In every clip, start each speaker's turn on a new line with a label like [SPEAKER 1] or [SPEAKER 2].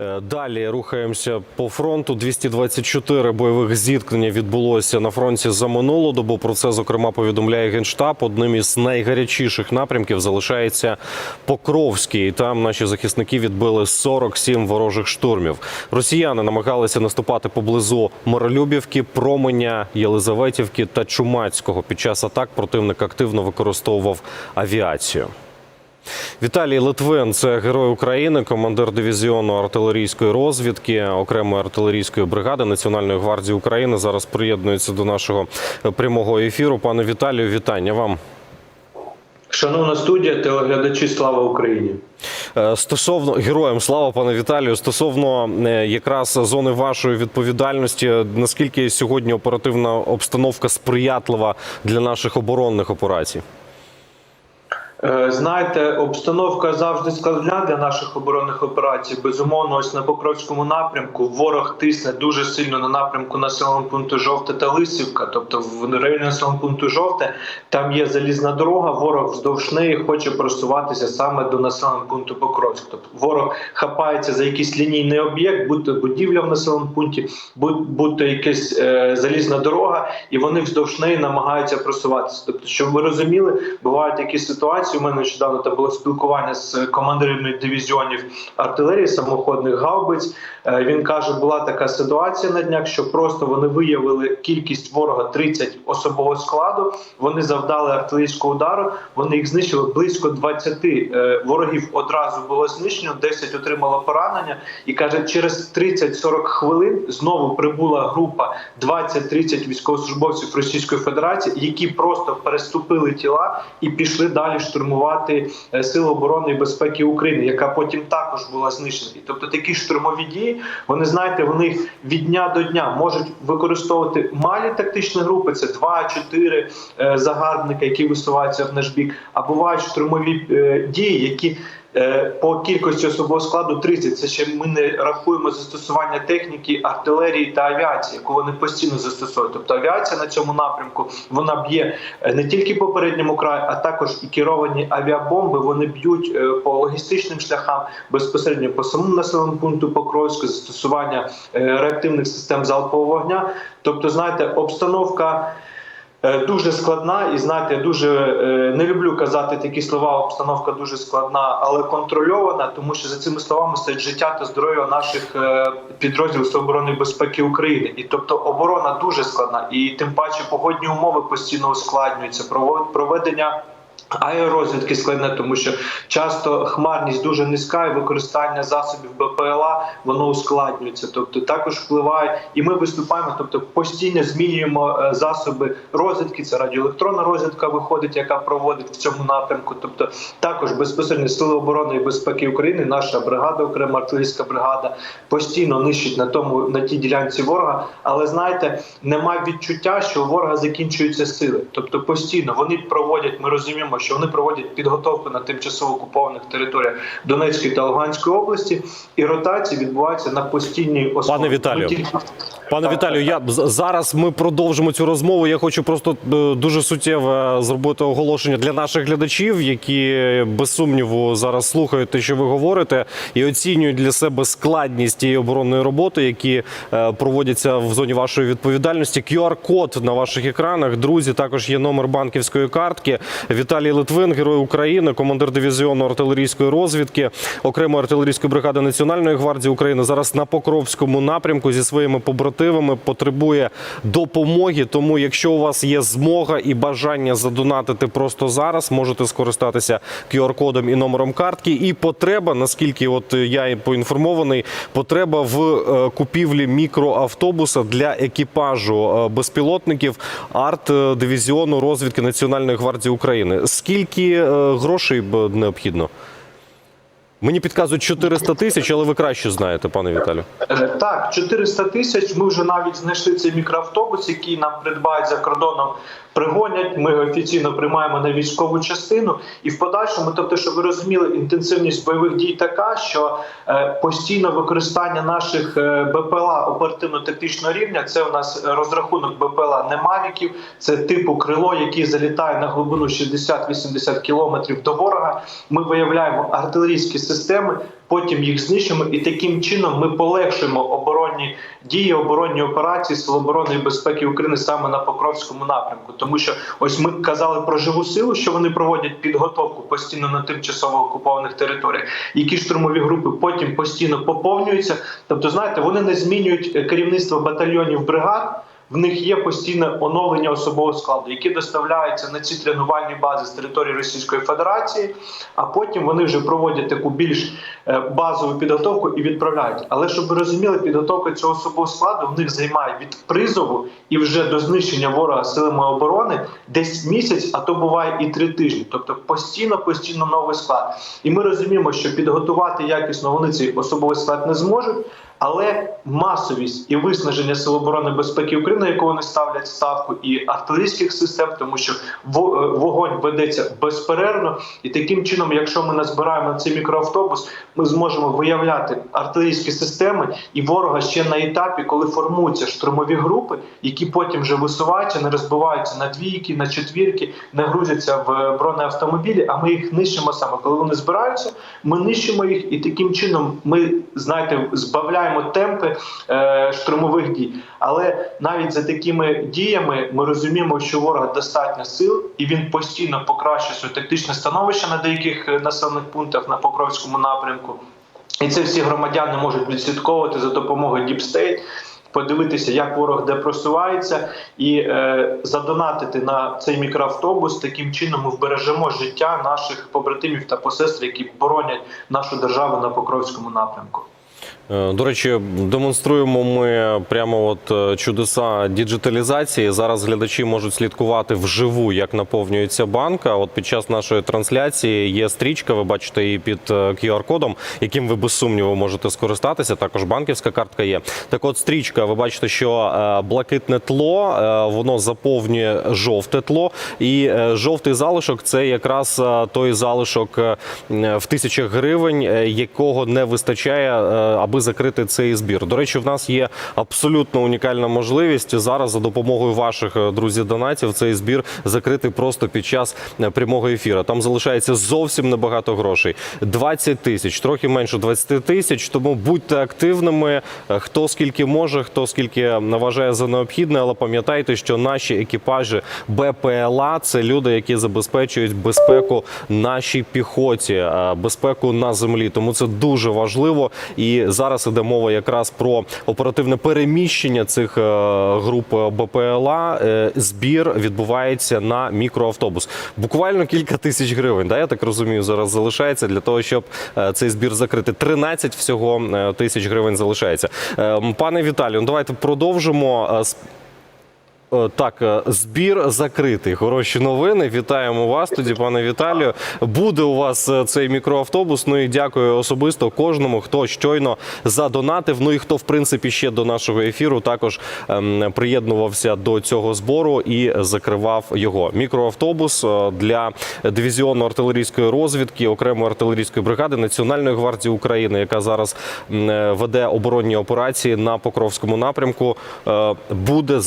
[SPEAKER 1] Е, Далі рухаємося по фронту. 224 бойових зіткнення відбулося на фронті за минулу добу. Про це зокрема повідомляє генштаб. Одним із найгарячіших напрямків залишається Покровський. І Там наші захисники відбили 47 ворожих штурмів. Росіяни намагалися наступати поблизу Миролюбівки, Променя, Єлизаветівки та Чумацького. Під час атак противник активно використовував авіацію. Віталій Литвин це герой України, командир дивізіону артилерійської розвідки окремої артилерійської бригади Національної гвардії України. Зараз приєднується до нашого прямого ефіру. Пане Віталію, вітання вам.
[SPEAKER 2] Шановна студія, телеглядачі, слава Україні!
[SPEAKER 1] Е, Стосовно героям слава пане Віталію. Стосовно е, якраз зони вашої відповідальності, наскільки сьогодні оперативна обстановка сприятлива для наших оборонних операцій?
[SPEAKER 2] Е, Знаєте, обстановка завжди складна для наших оборонних операцій. Безумовно, ось на Покровському напрямку ворог тисне дуже сильно на напрямку населеного пункту Жовте та Лисівка. Тобто в районі населеного пункту Жовте там є залізна дорога. Ворог вздовж неї хоче просуватися саме до населеного пункту Покровськ. Тобто ворог хапається за якийсь лінійний об'єкт, будь то будівля в населеному пункті, будь, будь то якась е, залізна дорога, і вони вздовж неї намагаються просуватися. Тобто, щоб ви розуміли, бувають такі ситуації. У мене нещодавно там було спілкування з командирами дивізіонів артилерії самоходних гаубиць. Е, Він каже, була така ситуація на днях, що просто вони виявили кількість ворога 30 особового складу. Вони завдали артилерійського удару. Вони їх знищили близько 20 е, ворогів. Одразу було знищено, 10 отримало поранення. І каже, через 30-40 хвилин знову прибула група 20-30 військовослужбовців Російської Федерації, які просто переступили тіла і пішли далі штурмувати е, Сили оборони і безпеки України, яка потім також була знищена. Тобто такі штурмові дії, вони знаєте, вони від дня до дня можуть використовувати малі тактичні групи. Це 2-4 е, загарбника, які висуваються в наш бік. А бувають штурмові е, дії, які По кількості особового складу 30. Це ще ми не рахуємо застосування техніки, артилерії та авіації, яку вони постійно застосовують. Тобто авіація на цьому напрямку вона б'є е, не тільки по передньому краю, а також і керовані авіабомби. Вони б'ють е, по логістичним шляхам безпосередньо по самому населеному пункту Покровську, застосування е, реактивних систем залпового вогня. Тобто, знаєте, обстановка. Е, Дуже складна, і знаєте, дуже е, не люблю казати такі слова. Обстановка дуже складна, але контрольована, тому що за цими словами стоїть життя та здоров'я наших е, підрозділів з оборони безпеки України. І тобто оборона дуже складна, і тим паче погодні умови постійно ускладнюються. Проведення. Аеророзвідки складне, тому що часто хмарність дуже низька, і використання засобів БПЛА воно ускладнюється. Тобто також впливає, і ми виступаємо, тобто постійно змінюємо е, засоби розвідки. Це радіоелектронна розвідка виходить, яка проводить в цьому напрямку. Тобто, також безпосередньо сили оборони і безпеки України, наша бригада, окрема артилерійська бригада, постійно нищить на тому на тій ділянці ворога. Але знаєте, немає відчуття, що у ворога закінчуються сили. Тобто постійно вони проводять. Ми розуміємо, що вони проводять підготовку на тимчасово окупованих територіях Донецької та Луганської області, і ротації відбуваються на постійній основі.
[SPEAKER 1] Пане Віталію,
[SPEAKER 2] тільки-
[SPEAKER 1] Пане
[SPEAKER 2] Так,
[SPEAKER 1] Віталію,
[SPEAKER 2] так,
[SPEAKER 1] я зараз ми продовжимо цю розмову. Я хочу просто е, дуже суттєво зробити оголошення для наших глядачів, які без сумніву зараз слухають те, що ви говорите, і оцінюють для себе складність тієї оборонної роботи, які е, проводяться в зоні вашої відповідальності. QR-код на ваших екранах. Друзі, також є номер банківської картки. Віталій Литвин, герой України, командир дивізіону артилерійської розвідки, окремої артилерійської бригади Національної гвардії України. Зараз на Покровському напрямку зі своїми побратимами потребує допомоги. Тому, якщо у вас є змога і бажання задонатити просто зараз, можете скористатися QR-кодом і номером картки. І потреба, наскільки от я і поінформований, потреба в е, купівлі мікроавтобуса для екіпажу е, безпілотників арт-дивізіону розвідки Національної гвардії України. Скільки е, грошей необхідно? Мені підказують 400 тисяч, але ви краще знаєте, пане Віталію.
[SPEAKER 2] Е, Так, 400 тисяч. Ми вже навіть знайшли цей мікроавтобус, який нам придбають за кордоном. Пригонять, ми офіційно приймаємо на військову частину, і в подальшому, тобто, щоб ви розуміли, інтенсивність бойових дій така, що е, постійне використання наших е, БПЛА оперативно-тактичного рівня. Це у нас розрахунок БПЛА немавіків, це типу крило, який залітає на глибину 60-80 кілометрів до ворога. Ми виявляємо артилерійські системи, потім їх знищимо, і таким чином ми полегшуємо оборонні дії, оборонні операції Сил оборони і безпеки України саме на Покровському напрямку. Тому що ось ми казали про живу силу, що вони проводять підготовку постійно на тимчасово окупованих територіях, які штурмові групи потім постійно поповнюються. Тобто, знаєте, вони не змінюють керівництво батальйонів бригад. В них є постійне оновлення особового складу, які доставляються на ці тренувальні бази з території Російської Федерації, а потім вони вже проводять таку більш е, базову підготовку і відправляють. Але щоб ви розуміли, підготовка цього особового складу в них займає від призову і вже до знищення ворога силами оборони десь місяць, а то буває і три тижні. Тобто постійно, постійно новий склад. І ми розуміємо, що підготувати якісно вони цей особовий склад не зможуть. Але масовість і виснаження Сил оборони безпеки України, яку вони ставлять ставку, і артилерійських систем, тому що е, вогонь ведеться безперервно, і таким чином, якщо ми назбираємо цей мікроавтобус, ми зможемо виявляти артилерійські системи і ворога ще на етапі, коли формуються штурмові групи, які потім вже висуваються, не розбиваються на двійки, на четвірки, не грузяться в бронеавтомобілі. А ми їх нищимо саме. Коли вони збираються, ми нищимо їх, і таким чином ми знаєте, збавляємо темпи е, штурмових дій. Але навіть за такими діями ми розуміємо, що ворога достатньо сил, і він постійно покращує своє тактичне становище на деяких е, населених пунктах на Покровському напрямку. І це всі громадяни можуть відслідковувати за допомогою State, подивитися, як ворог де просувається, і е, задонатити на цей мікроавтобус. Таким чином ми вбережемо життя наших побратимів та посестер, які боронять нашу державу на Покровському напрямку.
[SPEAKER 1] Е, До речі, демонструємо ми прямо от е, чудеса діджиталізації. Зараз глядачі можуть слідкувати вживу, як наповнюється банка. От під час нашої трансляції є стрічка. Ви бачите її під е, QR-кодом, яким ви без сумніву можете скористатися. Також банківська картка є. Так, от стрічка, ви бачите, що блакитне тло воно заповнює жовте тло, і жовтий залишок це якраз той залишок в тисячах гривень, якого не вистачає, е, закрити цей збір. До речі, в нас є абсолютно унікальна можливість зараз за допомогою ваших е, друзів донатів цей збір закрити просто під час е, прямого ефіру. Там залишається зовсім небагато грошей. 20 тисяч, трохи менше 20 тисяч. Тому будьте активними. е, Хто скільки може, хто скільки вважає за необхідне, але пам'ятайте, що наші екіпажі БПЛА це люди, які забезпечують безпеку нашій піхоті, безпеку на землі. Тому це дуже важливо. І зараз іде мова якраз про оперативне переміщення цих е, груп БПЛА. Е, Збір відбувається на мікроавтобус. Буквально кілька тисяч гривень. Да, я так розумію, зараз залишається для того, щоб е, цей збір закрити. 13 всього тисяч гривень залишається. Е, Пане Віталію, ну, давайте продовжимо. Е, Так, е, збір закритий. Хороші новини. Вітаємо вас тоді, пане Віталію. Буде у вас е, цей мікроавтобус. Ну і дякую особисто кожному, хто щойно задонатив. Ну і хто, в принципі, ще до нашого ефіру також ем, приєднувався до цього збору і закривав його. Мікроавтобус для дивізіону артилерійської розвідки, окремої артилерійської бригади Національної гвардії України, яка зараз веде оборонні операції на Покровському напрямку, буде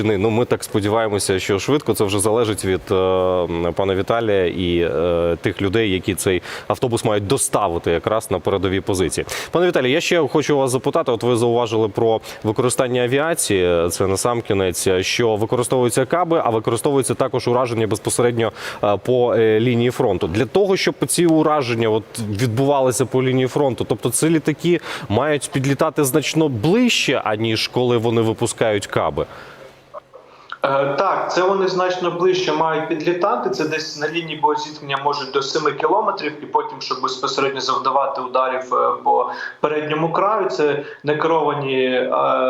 [SPEAKER 1] забезпечений. Ну, ми так сподіваємося, що швидко це вже залежить від е, пана Віталія і е, тих людей, які цей автобус мають доставити якраз на передові позиції. Пане Віталій, я ще хочу вас запитати. От ви зауважили про використання авіації. Це на сам кінець, що використовуються каби, а використовуються також ураження безпосередньо е, по е, лінії фронту. Для того щоб ці ураження от відбувалися по лінії фронту, тобто ці літаки мають підлітати значно ближче, аніж коли вони випускають каби.
[SPEAKER 2] Е, Так, це вони значно ближче мають підлітати. Це десь на лінії боєзіткнення можуть до 7 кілометрів, і потім, щоб безпосередньо завдавати ударів е, по передньому краю, це некеровані е,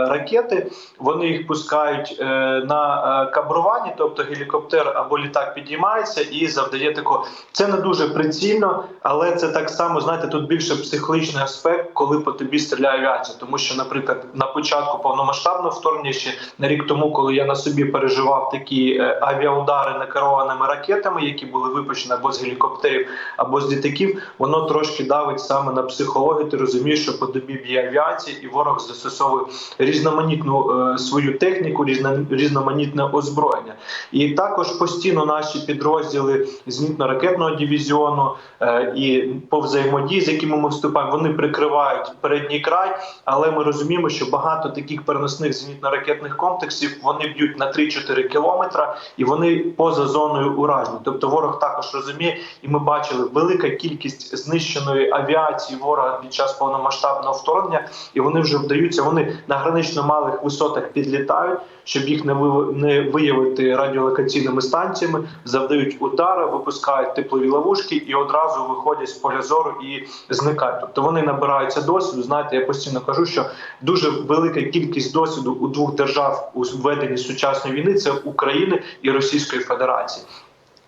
[SPEAKER 2] ракети. Вони їх пускають е, на кабруванні, тобто гелікоптер або літак підіймається і завдає такого. Це не дуже прицільно, але це так само, знаєте, тут більше психологічний аспект, коли по тобі стріляє авіація. Тому що, наприклад, на початку повномасштабного вторгнення ще на рік тому, коли я на собі переживав такі е, авіаудари некерованими ракетами, які були випущені або з гелікоптерів, або з літаків, воно трошки давить саме на психологію. Ти розумієш, що по тобі б'є авіація, і ворог застосовує різноманітну е, свою техніку, різноманітне озброєння. І також постійно наші підрозділи зенітно-ракетного дивізіону е, і по взаємодії, з якими ми вступаємо, вони прикривають передній край, але ми розуміємо, що багато таких переносних зенітно-ракетних комплексів вони б'ють на 3-4 кілометра і вони поза зоною ураження. Тобто ворог також розуміє, і ми бачили велика кількість знищеної авіації ворога під час повномасштабного вторгнення, і вони вже вдаються. Вони на гранично малих висотах підлітають, щоб їх не виявити радіолокаційними станціями, завдають удари, випускають теплові ловушки і одразу виходять з поля зору і зникають. Тобто вони набираються досвіду. Знаєте, я постійно кажу, що дуже велика кількість досвіду у двох держав у веденні сучасної війни це України і Російської Федерації.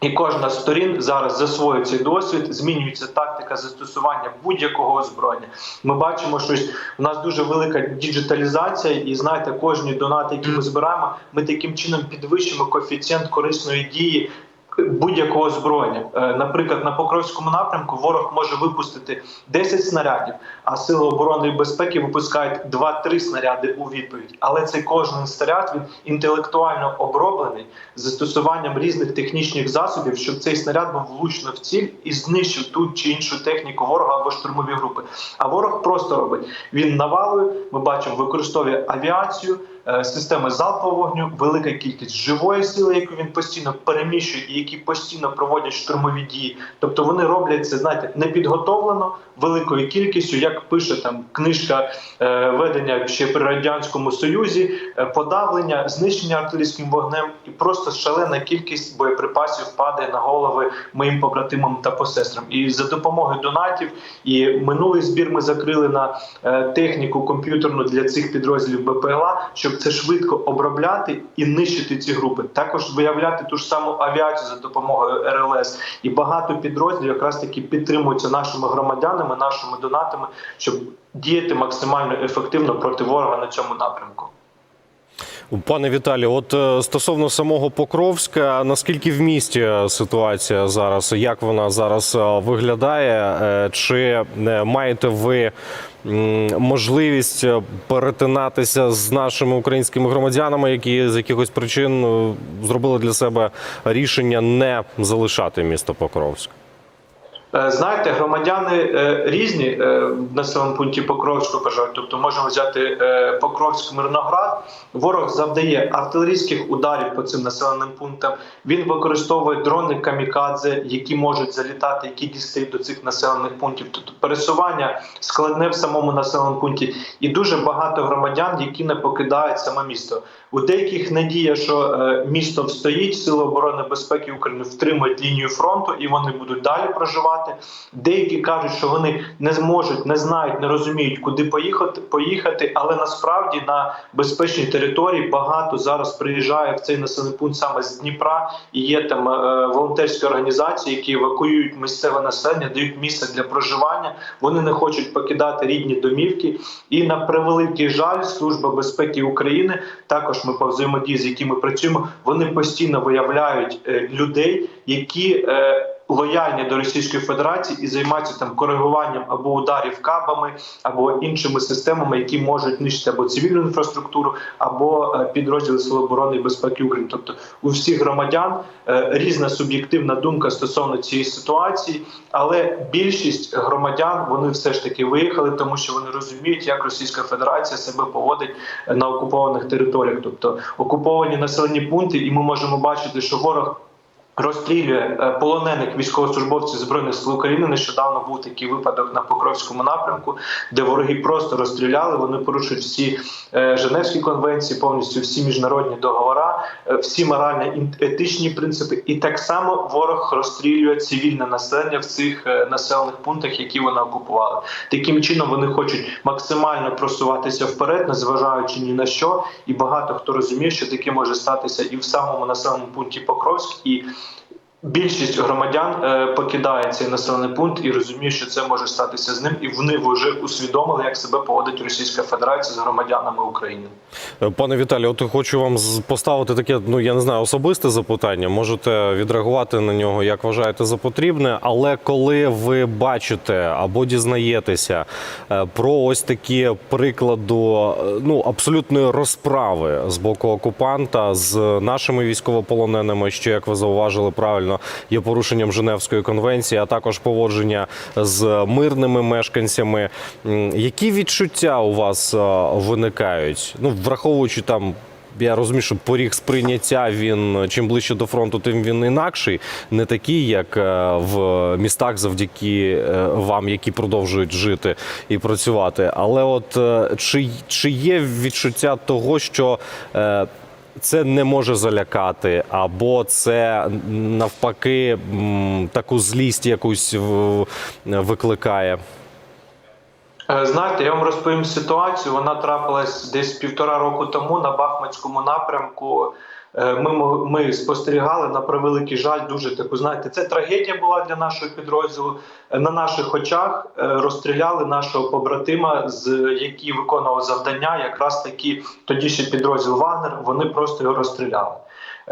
[SPEAKER 2] І кожна з сторін зараз засвоює цей досвід, змінюється тактика застосування будь-якого озброєння. Ми бачимо, що у нас дуже велика діджиталізація, і знаєте, кожні донати, які ми збираємо, ми таким чином підвищимо коефіцієнт корисної дії. Будь-якого озброєння, Е, наприклад, на Покровському напрямку ворог може випустити 10 снарядів, а сили оборони і безпеки випускають 2-3 снаряди у відповідь. Але цей кожен снаряд він інтелектуально оброблений з застосуванням різних технічних засобів, щоб цей снаряд був влучно в ціль і знищив ту чи іншу техніку ворога або штурмові групи. А ворог просто робить він навалує. Ми бачимо, використовує авіацію. Е, Системи залпового вогню, велика кількість живої сили, яку він постійно переміщує, і які постійно проводять штурмові дії. Тобто вони роблять це, знаєте, непідготовлено великою кількістю, як пише там книжка е, ведення ще при радянському союзі, е, подавлення, знищення артилерійським вогнем, і просто шалена кількість боєприпасів падає на голови моїм побратимам та посестрам. І за допомогою донатів і минулий збір ми закрили на е, техніку комп'ютерну для цих підрозділів БПЛА, щоб це швидко обробляти і нищити ці групи. Також виявляти ту ж саму авіацію за допомогою РЛС. І багато підрозділів якраз таки підтримуються нашими громадянами, нашими донатами, щоб діяти максимально ефективно проти ворога на цьому напрямку.
[SPEAKER 1] Пане Віталію, от е, стосовно самого Покровська, наскільки в місті ситуація зараз? Як вона зараз е, виглядає? Е, Чи маєте ви можливість перетинатися з нашими українськими громадянами, які з якихось причин зробили для себе рішення не залишати місто Покровськ?
[SPEAKER 2] Е, Знаєте, громадяни е, різні е, в населеному пункті Покровського проживають. Тобто можемо взяти е, Покровськ, Мирноград. Ворог завдає артилерійських ударів по цим населеним пунктам. Він використовує дрони камікадзе, які можуть залітати, які дістають до цих населених пунктів. Тобто пересування складне в самому населеному пункті, і дуже багато громадян, які не покидають саме місто. У деяких надія, що е, місто встоїть, сили оборони безпеки України втримують лінію фронту і вони будуть далі проживати. Деякі кажуть, що вони не зможуть, не знають, не розуміють, куди поїхати, поїхати. Але насправді на безпечній території багато зараз приїжджає в цей населений пункт саме з Дніпра. І є там е, волонтерські організації, які евакуюють місцеве населення, дають місце для проживання. Вони не хочуть покидати рідні домівки. І на превеликий жаль, служба безпеки України також ми по взаємодії, з якими працюємо, вони постійно виявляють е, людей, які е, лояльні до Російської Федерації і займаються там коригуванням або ударів кабами, або іншими системами, які можуть нищити або цивільну інфраструктуру, або е, підрозділи Сил оборони і безпеки України. Тобто у всіх громадян е, різна суб'єктивна думка стосовно цієї ситуації, але більшість громадян вони все ж таки виїхали, тому що вони розуміють, як Російська Федерація себе поводить на окупованих територіях, тобто окуповані населені пункти, і ми можемо бачити, що ворог. Розстрілює е, полонених військовослужбовців збройних сил України. Нещодавно був такий випадок на Покровському напрямку, де вороги просто розстріляли. Вони порушують всі е, Женевські конвенції, повністю всі міжнародні договори, е, всі морально-етичні принципи. І так само ворог розстрілює цивільне населення в цих населених пунктах, які вони окупували. Таким чином вони хочуть максимально просуватися вперед, незважаючи ні на що. І багато хто розуміє, що таке може статися і в самому населеному пункті Покровськ і Більшість громадян е, покидає цей населений пункт і розуміє, що це може статися з ним, і вони вже усвідомили, як себе поводить Російська Федерація з громадянами України.
[SPEAKER 1] Е, Пане Віталію, от хочу вам поставити таке, ну я не знаю, особисте запитання. Можете відреагувати на нього, як вважаєте за потрібне. Але коли ви бачите або дізнаєтеся е, про ось такі прикладу ну абсолютної розправи з боку окупанта з нашими військовополоненими, що як ви зауважили правильно, є порушенням Женевської конвенції, а також поводження з мирними мешканцями. Які відчуття у вас е, виникають? Ну, враховуючи там. Я розумію, що поріг сприйняття він чим ближче до фронту, тим він інакший, не такий, як е, в містах, завдяки е, вам, які продовжують жити і працювати. Але от е, чи, чи є відчуття того, що е, це не може залякати, або це навпаки таку злість якусь викликає?
[SPEAKER 2] Е, Знаєте, я вам розповім ситуацію. Вона трапилась десь півтора року тому на Бахмутському напрямку. Е, Ми, ми спостерігали на превеликий жаль, дуже таку. Знаєте, це трагедія була для нашого підрозділу. Е, На наших очах е, розстріляли нашого побратима, з який виконував завдання, якраз таки тоді ще підрозділ Вагнер. Вони просто його розстріляли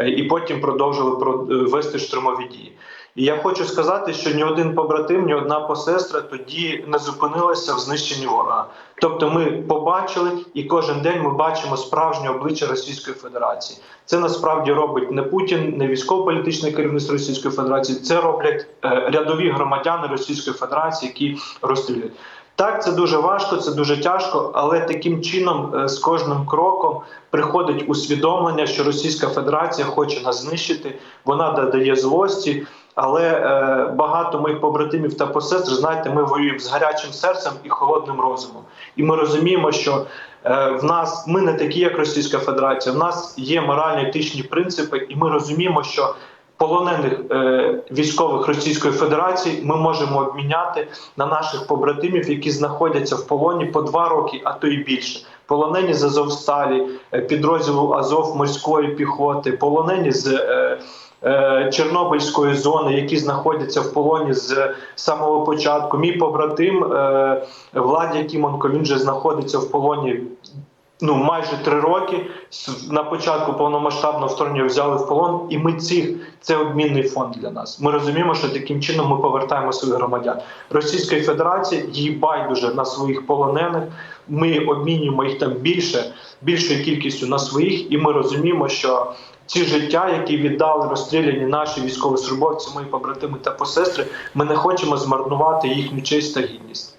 [SPEAKER 2] і потім продовжили про- вести штурмові дії. І я хочу сказати, що ні один побратим, ні одна посестра тоді не зупинилася в знищенні ворога. Тобто, ми побачили, і кожен день ми бачимо справжнє обличчя Російської Федерації. Це насправді робить не Путін, не військово-політичне керівництво Російської Федерації. Це роблять е, рядові громадяни Російської Федерації, які розстрілюють. Так, це дуже важко, це дуже тяжко, але таким чином е, з кожним кроком приходить усвідомлення, що Російська Федерація хоче нас знищити. Вона додає злості. Але е, багато моїх побратимів та посестр, знаєте, ми воюємо з гарячим серцем і холодним розумом. І ми розуміємо, що е, в нас ми не такі, як Російська Федерація. В нас є морально-етичні принципи, і ми розуміємо, що полонених е, військових Російської Федерації ми можемо обміняти на наших побратимів, які знаходяться в полоні по два роки, а то й більше. Полонені з Азовсталі, е, підрозділу Азов морської піхоти, полонені з е, Чорнобильської зони, які знаходяться в полоні з самого початку. Мій побратим е, Владя Тімонко, він же знаходиться в полоні. Ну, майже три роки на початку повномасштабного вторгнення взяли в полон, і ми цих це обмінний фонд для нас. Ми розуміємо, що таким чином ми повертаємо своїх громадян. Російської Федерації їй байдуже на своїх полонених. Ми обмінюємо їх там більше, більшою кількістю на своїх, і ми розуміємо, що ці життя, які віддали розстріляні наші військовослужбовці, мої побратими та посестри, ми не хочемо змарнувати їхню честь та гідність.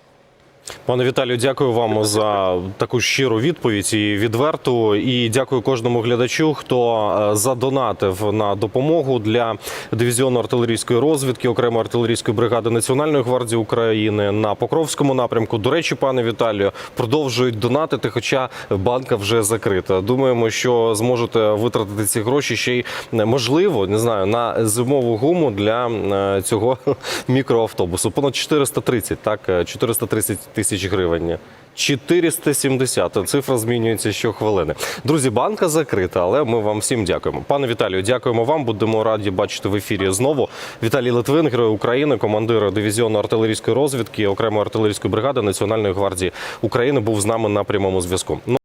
[SPEAKER 1] Пане Віталію, дякую вам за таку щиру відповідь і відверту. І дякую кожному глядачу, хто е, задонатив на допомогу для дивізіону артилерійської розвідки, окремої артилерійської бригади Національної гвардії України на Покровському напрямку. До речі, пане Віталію, продовжують донатити, хоча банка вже закрита. Думаємо, що зможете витратити ці гроші ще й е, можливо, не знаю, на зимову гуму для е, цього мікроавтобусу. Понад 430, так, е, 430 тисяч гривень. 470. Цифра змінюється щохвилини. Друзі, банка закрита, але ми вам всім дякуємо. Пане Віталію, дякуємо вам. Будемо раді бачити в ефірі знову. Віталій Литвин, герой України, командир дивізіону артилерійської розвідки, окремої артилерійської бригади Національної гвардії України, був з нами на прямому зв'язку.